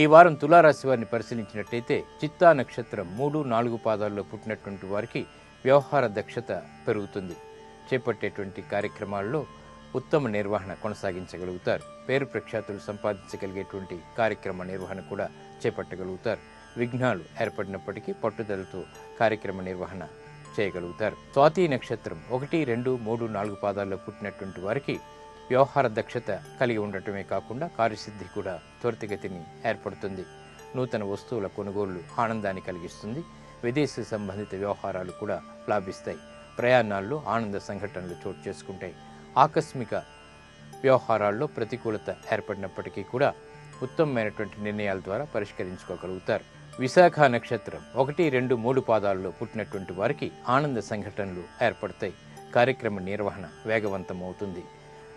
ఈ వారం తులారాశి వారిని పరిశీలించినట్టయితే చిత్తా నక్షత్రం మూడు నాలుగు పాదాల్లో పుట్టినటువంటి వారికి వ్యవహార దక్షత పెరుగుతుంది. చేపట్టేటువంటి కార్యక్రమాల్లో ఉత్తమ నిర్వహణ కొనసాగించగలుగుతారు. పేరు ప్రఖ్యాతులు సంపాదించగలిగేటువంటి కార్యక్రమ నిర్వహణ కూడా చేపట్టగలుగుతారు. విఘ్నాలు ఏర్పడినప్పటికీ పట్టుదలతో కార్యక్రమ నిర్వహణ చేయగలుగుతారు. స్వాతి నక్షత్రం ఒకటి రెండు మూడు నాలుగు పాదాల్లో పుట్టినటువంటి వారికి వ్యవహార దక్షత కలిగి ఉండటమే కాకుండా కార్యసిద్ధి కూడా త్వరితగతిని ఏర్పడుతుంది. నూతన వస్తువుల కొనుగోళ్ళు ఆనందాన్ని కలిగిస్తుంది. విదేశీ సంబంధిత వ్యవహారాలు కూడా లాభిస్తాయి. ప్రయాణాల్లో ఆనంద సంఘటనలు చోటు చేసుకుంటాయి. ఆకస్మిక వ్యవహారాల్లో ప్రతికూలత ఏర్పడినప్పటికీ కూడా ఉత్తమమైనటువంటి నిర్ణయాల ద్వారా పరిష్కరించుకోగలుగుతారు. విశాఖ నక్షత్రం ఒకటి రెండు మూడు పాదాల్లో పుట్టినటువంటి వారికి ఆనంద సంఘటనలు ఏర్పడతాయి. కార్యక్రమ నిర్వహణ వేగవంతం అవుతుంది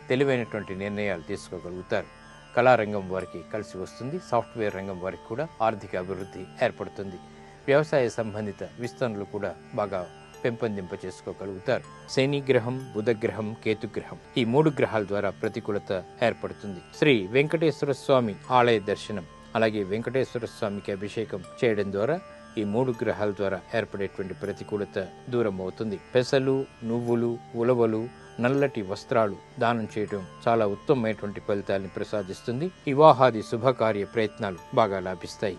తెలివైనటువంటి నిర్ణయాలు తీసుకోగలుగుతారు. కళారంగం వారికి కలిసి వస్తుంది. సాఫ్ట్వేర్ రంగం వారికి కూడా ఆర్థిక అభివృద్ధి ఏర్పడుతుంది. వ్యవసాయ సంబంధిత విస్తరణలు కూడా బాగా పెంపొందింప చేసుకోగలుగుతారు. శని గ్రహం బుధగ్రహం కేతుగ్రహం ఈ మూడు గ్రహాల ద్వారా ప్రతికూలత ఏర్పడుతుంది. శ్రీ వెంకటేశ్వర స్వామి ఆలయ దర్శనం అలాగే వెంకటేశ్వర స్వామికి అభిషేకం చేయడం ద్వారా ఈ మూడు గ్రహాల ద్వారా ఏర్పడేటువంటి ప్రతికూలత దూరం అవుతుంది పెసలు నువ్వులు ఉలవలు నల్లటి వస్త్రాలు దానం చేయడం చాలా ఉత్తమమైనటువంటి ఫలితాన్ని ప్రసాదిస్తుంది. వివాహాది శుభకార్య ప్రయత్నాలు బాగా లాభిస్తాయి.